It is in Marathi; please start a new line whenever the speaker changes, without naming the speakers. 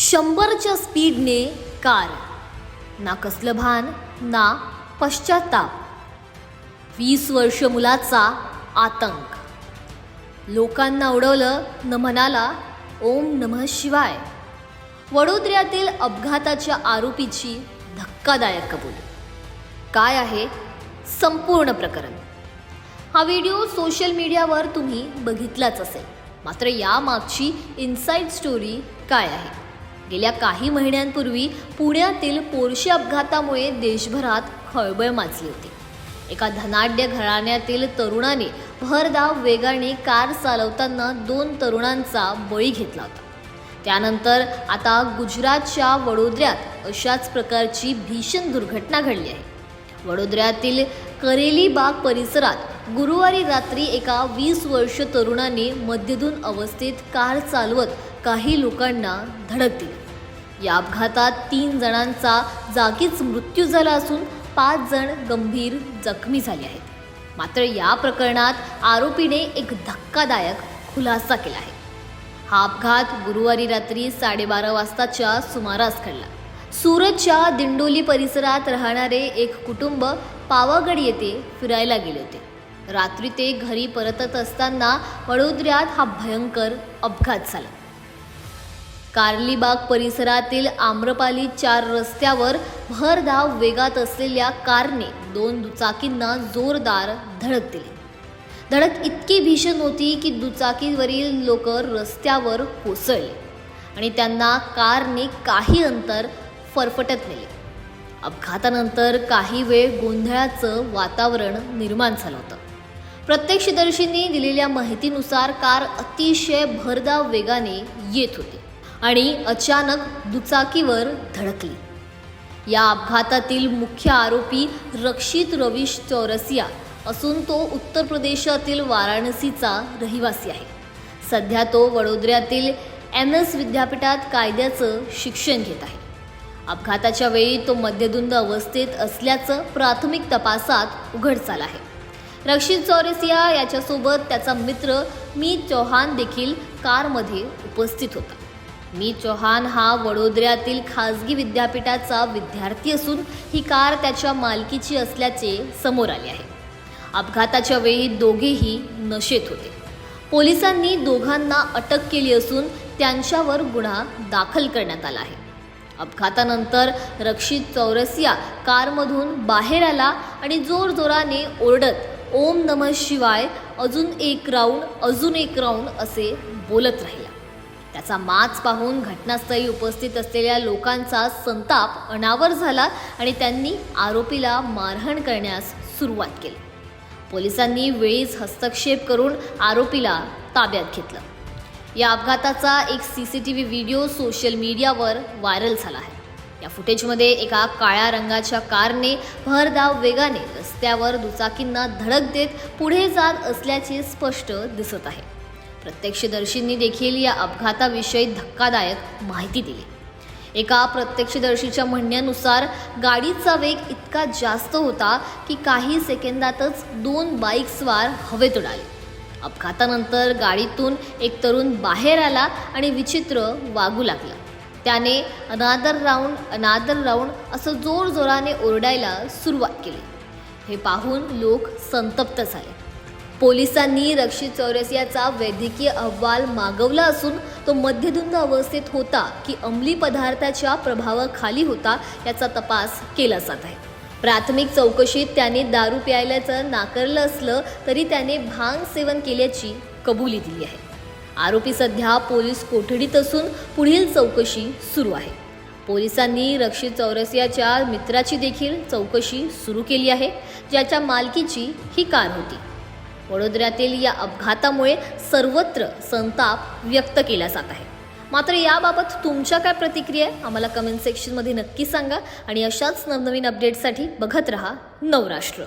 शंभरच्या स्पीडने कार. ना कसलं भान ना पश्चाताप. वीस वर्ष मुलाचा आतंक. लोकांना उडवलं न म्हणाला ओम नमः शिवाय. वडोदऱ्यातील अपघाताच्या आरोपीची धक्कादायक कबूल. काय आहे? संपूर्ण प्रकरण. हा व्हिडिओ सोशल मीडियावर तुम्ही बघितलाच असेल. मात्र यामागची इनसाईड स्टोरी काय आहे? गेल्या काही महिन्यांपूर्वी पुण्यातील पोरशी अपघातामुळे देशभरात खळबळ माजली होती. एका धनाढ्य घराण्यातील तरुणाने भरधाव वेगाने कार चालवताना दोन तरुणांचा बळी घेतला होता. त्यानंतर आता गुजरातच्या वडोदऱ्यात अशाच प्रकारची भीषण दुर्घटना घडली आहे. वडोदऱ्यातील करेलीबाग परिसरात गुरुवारी रात्री एका वीस वर्ष तरुणाने मध्यधून अवस्थेत कार चालवत काही लोकांना धडक दिली या अपघातात तीन जणांचा जागीच मृत्यू झाला असून पाच जण गंभीर जखमी झाले आहेत. मात्र या प्रकरणात आरोपीने एक धक्कादायक खुलासा केला आहे. हा अपघात गुरुवारी रात्री साडेबारा वाजताच्या सुमारास घडला. सुरतच्या दिंडोली परिसरात राहणारे एक कुटुंब पावागड येथे फिरायला गेले होते. रात्री ते घरी परतत असताना वडोदऱ्यात हा भयंकर अपघात झाला. कार्लीबाग परिसरातील आम्रपाली चार रस्त्यावर भरधाव वेगात असलेल्या कारने दोन दुचाकींना जोरदार धडक दिली. धडक इतकी भीषण होती की दुचाकीवरील लोक रस्त्यावर कोसळले आणि त्यांना कारने काही अंतर फरफटत नेले. अपघातानंतर काही वेळ गोंधळाचं वातावरण निर्माण झालं होतं. प्रत्यक्षदर्शींनी दिलेल्या माहितीनुसार कार अतिशय भरधाव वेगाने येत होती. आणि अचानक दुचाकीवर धडकली. या अपघातातील मुख्य आरोपी रक्षित रवीश चौरसिया असून तो उत्तर प्रदेशातील वाराणसीचा रहिवासी आहे. सध्या तो वडोदऱ्यातील एम एस विद्यापीठात कायद्याचं शिक्षण घेत आहे. अपघाताच्या वेळी तो मद्यधुंद अवस्थेत असल्याचं प्राथमिक तपासात उघड झालं आहे. रक्षित चौरसिया याच्यासोबत त्याचा मित्र मी चौहान देखील कारमध्ये उपस्थित होता. मी चौहान हा वडोदऱ्यातील खाजगी विद्यापीठाचा विद्यार्थी असून ही कार त्याच्या मालकीची असल्याचे समोर आले आहे. अपघाताच्या वेळी दोघेही नशेत होते. पोलिसांनी दोघांना अटक केली असून त्यांच्यावर गुन्हा दाखल करण्यात आला आहे. अपघातानंतर रक्षित चौरसिया कारमधून बाहेर आला आणि जोरजोराने ओरडत ओम नमः शिवाय अजून एक राऊंड अजून एक राऊंड असे बोलत राहिला. त्याचा माच पाहून घटनास्थळी उपस्थित असलेल्या लोकांचा संताप अनावर झाला आणि त्यांनी आरोपीला मारहाण करण्यास सुरुवात केली. पोलिसांनी वेळीच हस्तक्षेप करून आरोपीला ताब्यात घेतलं. या अपघाताचा एक C C T V video social मीडियावर व्हायरल झाला आहे. या फुटेजमध्ये एका काळ्या रंगाच्या कारने भरधाव वेगाने रस्त्यावर दुचाकींना धडक देत पुढे जात असल्याचे स्पष्ट दिसत आहे. प्रत्यक्षदर्शींनी देखील या अपघाताविषयी धक्कादायक माहिती दिली. एका प्रत्यक्षदर्शीच्या म्हणण्यानुसार गाडीचा वेग इतका जास्त होता की काही सेकंदातच दोन बाईक्सवार हवेत उडाले अपघातानंतर गाडीतून एक तरुण बाहेर आला आणि विचित्र वागू लागला. त्याने अनादर राऊंड अनादर राऊंड असं जोरजोराने ओरडायला सुरुवात केली. हे पाहून लोक संतप्त झाले. पोलिसांनी रक्षित चौरसियाचा वैद्यकीय अहवाल मागवला असून तो मध्यधुंद अवस्थेत होता की अंमली पदार्थाच्या प्रभावाखाली होता याचा तपास केला जात आहे. प्राथमिक चौकशीत त्याने दारू प्यायल्याचं नाकारलं असलं तरी त्याने भांग सेवन केल्याची कबुली दिली आहे. आरोपी सध्या पोलीस कोठडीत असून पुढील चौकशी सुरू आहे. पोलिसांनी रक्षित चौरसियाच्या मित्राची देखील चौकशी सुरू केली आहे ज्याच्या मालकीची ही कार होती. वडोदऱ्यातील या अपघातामुळे सर्वत्र संताप व्यक्त केला जात आहे. मात्र याबाबत तुमच्या काय प्रतिक्रिया आहे? आम्हाला कमेंट सेक्शनमध्ये नक्की सांगा आणि अशाच नवनवीन अपडेटसाठी बघत रहा नवराष्ट्र.